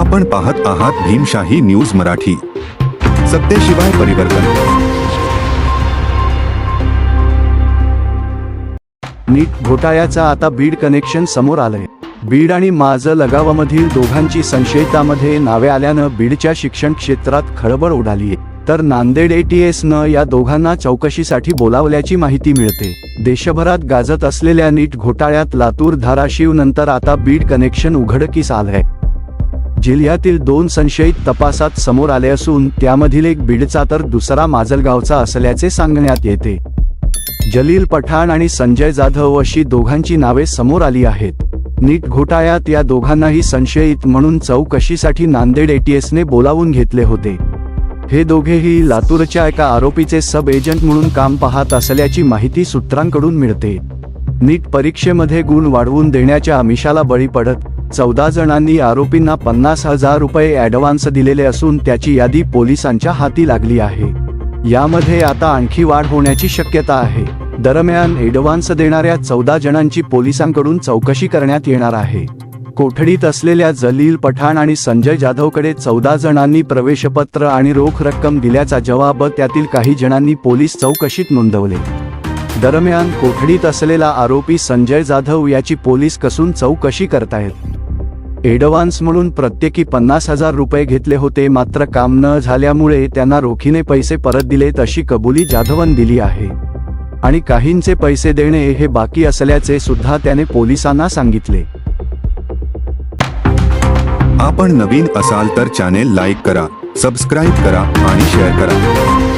आपण पाहत आहात भीमशाही न्यूज मराठी. सत्तेशिवाय परिवर्तन. नीट घोटाळ्याचा आता बीड कनेक्शन समोर आलंय. बीड आणि माझं लगावामधील दोघांची संशयितामध्ये नावे आल्यानं बीडच्या शिक्षण क्षेत्रात खळबळ उडालीय. तर नांदेड एटीएसनं न या दोघांना चौकशीसाठी बोलावल्याची माहिती मिळते. देशभरात गाजत असलेल्या नीट घोटाळ्यात लातूर धाराशिव नंतर आता बीड कनेक्शन उघडकीस आलंय. जिल्ह्यातील दोन संशयित तपासात समोर आले असून त्यामधील एक बीडचा तर दुसरा माजलगावचा असल्याचे सांगण्यात येते. जलील पठाण आणि संजय जाधव अशी दोघांची नावे समोर आली आहेत. नीट घोटाळ्यात या दोघांनाही संशयित म्हणून चौकशीसाठी नांदेड एटीएसने बोलावून घेतले होते. हे दोघेही लातूरच्या एका आरोपीचे सब एजंट म्हणून काम पाहत असल्याची माहिती सूत्रांकडून मिळते. नीट परीक्षेमध्ये गुण वाढवून देण्याच्या आमिषाला बळी पडत चौदा जणांनी आरोपींना पन्नास हजार रुपये ॲडव्हान्स दिलेले असून त्याची यादी पोलिसांच्या हाती लागली आहे. यामध्ये आता आणखी वाढ होण्याची शक्यता आहे. दरम्यान एडव्हान्स देणाऱ्या चौदा जणांची पोलिसांकडून चौकशी करण्यात येणार आहे. कोठडीत असलेल्या जलील पठाण आणि संजय जाधवकडे चौदा जणांनी प्रवेशपत्र आणि रोख रक्कम दिल्याचा जवाब त्यातील काही जणांनी पोलीस चौकशीत नोंदवले. दरम्यान कोठडीत असलेला आरोपी संजय जाधव याची पोलीस कसून चौकशी करतायत. एडव्हान्स म्हणून प्रत्येकी पन्नास हजार रुपये घेतले होते मात्र काम न झाल्यामुळे त्यांना रोखीने पैसे परत दिलेत अशी कबुली जाधवन दिली आहे. आणि काहींचे पैसे देणे हे बाकी असल्याचे सुद्धा त्याने पोलिसांना सांगितले. आपण नवीन असाल तर चॅनेल लाईक करा सबस्क्राईब करा आणि शेअर करा.